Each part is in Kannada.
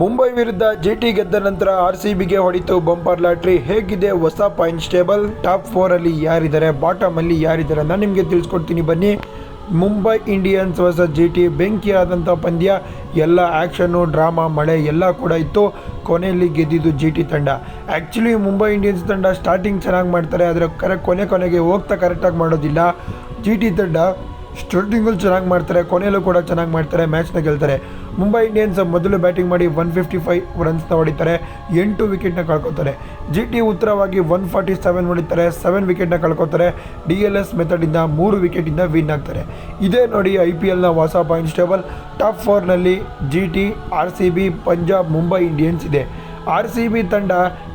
ಮುಂಬೈ ವಿರುದ್ಧ ಜಿಟಿ ಗೆದ್ದ ನಂತರ ಆರ್ ಸಿ ಬಿಗೆ ಹೊಡಿತು ಬಂಪರ್ ಲಾಟ್ರಿ. ಹೇಗಿದೆ ಹೊಸ ಪಾಯಿಂಟ್ಸ್ ಟೇಬಲ್ ಟಾಪ್ ಫೋರಲ್ಲಿ ಯಾರಿದ್ದಾರೆ? ಬಾಟಮ್ ಅಲ್ಲಿ ಯಾರಿದ್ದಾರೆ? ನಾನು ನಿಮಗೆ ತಿಳಿಸ್ಕೊಡ್ತೀನಿ ಬನ್ನಿ. ಮುಂಬೈ ಇಂಡಿಯನ್ಸ್ ಹೊಸ ಜಿ ಟಿ ಬೆಂಕಿಯಾದಂಥ ಪಂದ್ಯ. ಎಲ್ಲ ಆ್ಯಕ್ಷನ್ನು ಡ್ರಾಮಾ, ಮಳೆ ಎಲ್ಲ ಕೂಡ ಇತ್ತು. ಕೊನೆಯಲ್ಲಿ ಗೆದ್ದಿದ್ದು ಜಿ ಟಿ ತಂಡ. ಆ್ಯಕ್ಚುಲಿ ಮುಂಬೈ ಇಂಡಿಯನ್ಸ್ ತಂಡ ಸ್ಟಾರ್ಟಿಂಗ್ ಚೆನ್ನಾಗಿ ಮಾಡ್ತಾರೆ. ಆದರೆ ಕರೆಕ್ಟ್ ಕೊನೆ ಕೊನೆಗೆ ಹೋಗ್ತಾ ಕರೆಕ್ಟಾಗಿ ಮಾಡೋದಿಲ್ಲ. ಜಿ ಟಿ ತಂಡ ಸ್ಟಾರ್ಟಿಂಗಲ್ಲಿ ಚೆನ್ನಾಗಿ ಮಾಡ್ತಾರೆ, ಕೊನೆಯಲ್ಲೂ ಕೂಡ ಚೆನ್ನಾಗಿ ಮಾಡ್ತಾರೆ ಮ್ಯಾಚ್ನ ಗೆಲ್ತಾರೆ. ಮುಂಬೈ ಇಂಡಿಯನ್ಸ್ ಮೊದಲು ಬ್ಯಾಟಿಂಗ್ ಮಾಡಿ ಒನ್ ಫಿಫ್ಟಿ ಫೈವ್ ರನ್ಸ್ನ ಹೊಡಿತಾರೆ, ಎಂಟು ವಿಕೆಟ್ನ ಕಳ್ಕೊತಾರೆ. ಜಿ ಟಿ ಉತ್ತರವಾಗಿ ಒನ್ ಫಾರ್ಟಿ ಸೆವೆನ್ ಹೊಡಿತಾರೆ ಸೆವೆನ್ ವಿಕೆಟ್ನ ಕಳ್ಕೊತಾರೆ. ಡಿ ಎಲ್ ಎಸ್ ಮೆಥಡಿಂದ ಮೂರು ವಿಕೆಟಿಂದ ವಿನ್ ಆಗ್ತಾರೆ. ಇದೇ ನೋಡಿ ಐ ಪಿ ಎಲ್ನ ಹೊಸ points table top ಫೋರ್ನಲ್ಲಿ G T R C B Punjab Mumbai Indians ಇದೆ. ಆರ್ ಸಿ ಬಿ ತಂಡ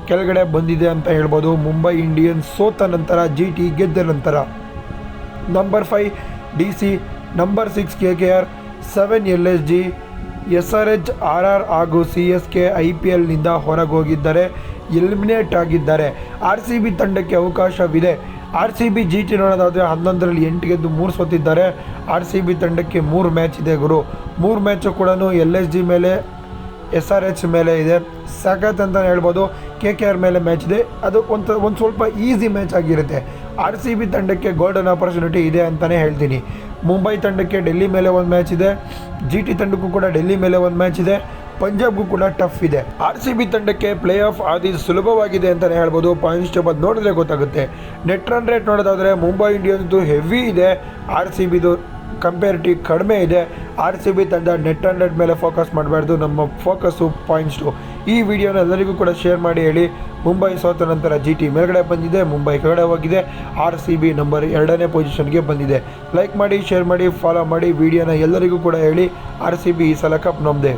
ಕೆಳಗಡೆ ಬಂದಿದೆ ಅಂತ ಹೇಳ್ಬೋದು. ಮುಂಬೈ ಇಂಡಿಯನ್ಸ್ ಸೋತ ನಂತರ ಜಿ ಟಿ ಗೆದ್ದ ನಂತರ. Number five D C number six K K R seven L S G S R H R R ಹಾಗೂ C S K I P ಎಲ್ನಿಂದ ಹೊರಗೆ ಹೋಗಿದ್ದಾರೆ ಎಲಿಮಿನೇಟ್ ಆಗಿದ್ದಾರೆ. ಆರ್ ಸಿ ಬಿ ತಂಡಕ್ಕೆ ಅವಕಾಶವಿದೆ. R C B G T ನೋಡೋದಾದರೆ ಹನ್ನೊಂದರಲ್ಲಿ ಎಂಟು ಗೆದ್ದು ಮೂರು ಸೋತಿದ್ದಾರೆ. ಆರ್ ಸಿ ಬಿ ತಂಡಕ್ಕೆ ಮೂರು ಮ್ಯಾಚ್ ಇದೆ ಗುರು. ಮೂರು ಮ್ಯಾಚು ಕೂಡ ಎಲ್ ಎಸ್ ಜಿ ಮೇಲೆ ಎಸ್ ಆರ್ ಎಚ್ ಮೇಲೆ ಇದೆ. ಸಖತ್ ಅಂತ ಹೇಳ್ಬೋದು. ಕೆ ಕೆ ಆರ್ ಮೇಲೆ ಮ್ಯಾಚ್ ಇದೆ. ಅದು ಒಂದು ಒಂದು ಸ್ವಲ್ಪ ಈಸಿ ಮ್ಯಾಚ್ ಆಗಿರುತ್ತೆ. ಆರ್ ಸಿ ಬಿ ತಂಡಕ್ಕೆ ಗೋಲ್ಡನ್ ಆಪರ್ಚುನಿಟಿ ಇದೆ ಅಂತಲೇ ಹೇಳ್ತೀನಿ. ಮುಂಬೈ ತಂಡಕ್ಕೆ ಡೆಲ್ಲಿ ಮೇಲೆ ಒಂದು ಮ್ಯಾಚ್ ಇದೆ. ಜಿ ಟಿ ತಂಡಕ್ಕೂ ಕೂಡ ಡೆಲ್ಲಿ ಮೇಲೆ ಒಂದು ಮ್ಯಾಚ್ ಇದೆ. ಪಂಜಾಬ್ಗೂ ಕೂಡ ಟಫ್ ಇದೆ. ಆರ್ ಸಿ ಬಿ ತಂಡಕ್ಕೆ ಪ್ಲೇ ಆಫ್ ಆದಿ ಸುಲಭವಾಗಿದೆ ಅಂತಲೇ ಹೇಳ್ಬೋದು. ಪಾಯಿಂಟ್ಸ್ ಟೇಬಲ್ ನೋಡಿದ್ರೆ ಗೊತ್ತಾಗುತ್ತೆ. ನೆಟ್ ರನ್ ರೇಟ್ ನೋಡೋದಾದರೆ ಮುಂಬೈ ಇಂಡಿಯನ್ಸ್ದು ಹೆವಿ ಇದೆ. ಆರ್ ಸಿ ಬಿದು ಕಂಪೇರಿಟಿವ್ ಕಡಿಮೆ ಇದೆ. ಆರ್ ಸಿ ಬಿ ತಂಡ ನೆಟ್ ಹಂಡ್ರೆಡ್ ಮೇಲೆ ಫೋಕಸ್ ಮಾಡಬಾರ್ದು. ನಮ್ಮ ಫೋಕಸ್ಸು ಪಾಯಿಂಟ್ಸು ಈ ವಿಡಿಯೋನ ಎಲ್ಲರಿಗೂ ಕೂಡ ಶೇರ್ ಮಾಡಿ ಹೇಳಿ. ಮುಂಬೈ ಸೋತ ನಂತರ ಜಿ ಟಿ ಮೇಲ್ಗಡೆ ಬಂದಿದೆ. ಮುಂಬೈ ಕೆಳಗಡೆ ಹೋಗಿದೆ. ಆರ್ ಸಿ ಬಿ ನಂಬರ್ ಎರಡನೇ ಪೊಸಿಷನ್ಗೆ ಬಂದಿದೆ. ಲೈಕ್ ಮಾಡಿ ಶೇರ್ ಮಾಡಿ ಫಾಲೋ ಮಾಡಿ ವಿಡಿಯೋನ ಎಲ್ಲರಿಗೂ ಕೂಡ ಹೇಳಿ. ಆರ್ ಸಿ ಬಿ ಈ ಸಲ ಕಪ್ ನಮ್ಮದೇ